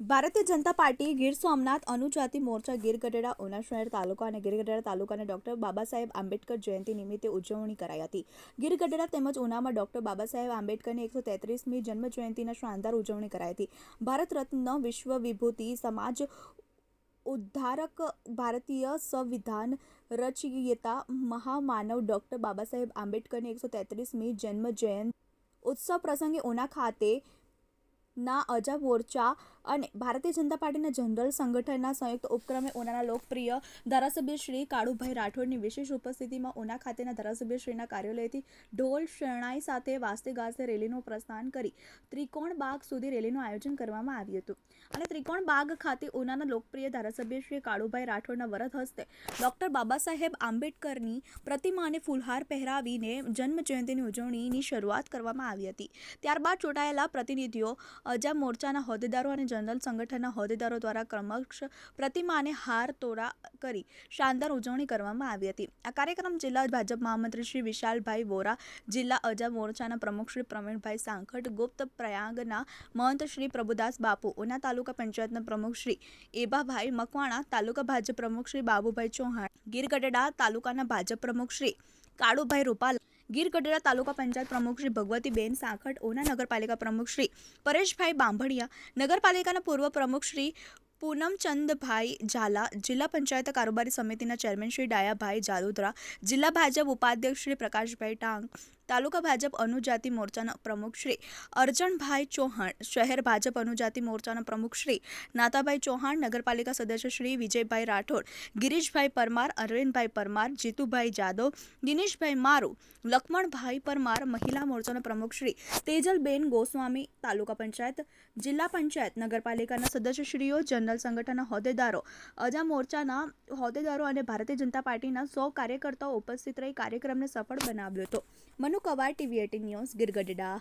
ભારતીય જનતા પાર્ટી ગીર સોમનાથ અનુજાતિ મોરચા ગીર ગઢડા ઉના શહેર તાલુકા અને ગીર ગઢડા તાલુકાને ડોક્ટર બાબા સાહેબ આંબેડકર જયંતિ નિમિત્તે ઉજવણી કરાઈ હતી. ગીર ગઢડા તેમજ ઉનામાં ડોક્ટર બાબા સાહેબ આંબેડકરની એકસો તેત્રીસમી જન્મ જયંતિના શાનદાર ઉજવણી કરાઈ હતી. ભારત રત્ન વિશ્વ વિભૂતિ સમાજ ઉદ્ધારક ભારતીય સંવિધાન રચયિતા મહામાનવ ડોક્ટર બાબા સાહેબ આંબેડકરની એકસો તેત્રીસમી જન્મ જયંતિ ઉત્સવ પ્રસંગે ઉના ખાતે ના અજા મોરચા અને ભારતીય જનતા પાર્ટીના જનરલ સંગઠનના સંયુક્ત ઉપક્રમે ઉનાના લોકપ્રિય ધારાસભ્ય શ્રી કાળુભાઈ રાઠોડની વિશેષ ઉપસ્થિતિમાં ઉના ખાતેના ધારાસભ્ય શ્રીના કાર્યાલયથી ઢોલ શરણાઈ સાથે વાસ્તે ગાસ્તે રેલીનું પ્રસ્થાન કરી ત્રિકોણ બાગ સુધી રેલીનું આયોજન કરવામાં આવ્યું હતું. અને ત્રિકોણ બાગ ખાતે ઉનાના લોકપ્રિય ધારાસભ્ય શ્રી કાળુભાઈ રાઠોડના વરદ હસ્તે ડોક્ટર બાબા સાહેબ આંબેડકરની પ્રતિમાને ફૂલહાર પહેરાવીને જન્મ જયંતિની ઉજવણીની શરૂઆત કરવામાં આવી હતી. ત્યારબાદ ચૂંટાયેલા પ્રતિનિધિઓ અજા મોરચાના હોદ્દેદારો અને જનરલ સંગઠનના હોદ્દેદારો દ્વારા ક્રમશ પ્રતિમાને હાર તોડા કરી શાનદાર ઉજવણી કરવામાં આવી હતી. આ કાર્યક્રમ જિલ્લા ભાજપ મહામંત્રી શ્રી વિશાલભાઈ વોરા, જિલ્લા અજા મોરચાના પ્રમુખ શ્રી પ્રવીણભાઈ સાંખટ ગુપ્ત પ્રયાગના મહંત શ્રી પ્રભુદાસ બાપુ, ઉના તાલુકા પંચાયતના પ્રમુખ શ્રી એબાભાઈ મકવાણા, તાલુકા ભાજપ પ્રમુખ શ્રી બાબુભાઈ ચૌહાણ ગીર ગઢડા તાલુકાના ભાજપ પ્રમુખ શ્રી કાળુભાઈ રૂપાલ ગીર ગઢડા તાલુકા પંચાયત પ્રમુખ શ્રી ભગવતીબેન સાંખટ ઓના નગરપાલિકા પ્રમુખ શ્રી પરેશભાઈ બાંભણિયા, નગરપાલિકાના પૂર્વ પ્રમુખ શ્રી પૂનમચંદભાઈ ઝાલા જિલ્લા પંચાયત કારોબારી સમિતિના ચેરમેન શ્રી ડાયાભાઈ જાદોદરા જિલ્લા ભાજપ ઉપાધ્યક્ષ શ્રી પ્રકાશભાઈ ટાંગ, તાલુકા ભાજપ અનુજાતિ મોરચાના પ્રમુખ શ્રી અર્જણભાઈ ચૌહાણ, શહેર ભાજપ અનુજાતિ મોરચાના પ્રમુખ શ્રી નાતાભાઈ ચૌહાણ, નગરપાલિકા સદસ્ય શ્રી વિજયભાઈ રાઠોડ, ગિરીશભાઈ પરમાર, અરવિંદભાઈ પરમાર, જીતુભાઈ જાદવ, દિનેશભાઈ મારુ, લક્ષ્મણભાઈ પરમાર, મહિલા મોરચાના પ્રમુખ શ્રી તેજલબેન ગોસ્વામી, તાલુકા પંચાયત, જિલ્લા પંચાયત, નગરપાલિકાના સદસ્યશ્રીઓ જનરલ સંગઠનના હોદ્દેદારો. અજા મોરચાના હોદ્દેદારો અને ભારતીય જનતા પાર્ટીના સો કાર્યકર્તાઓ ઉપસ્થિત રહી કાર્યક્રમને સફળ બનાવ્યો હતો. Manu Kavar, TV eighteen news Girgadhada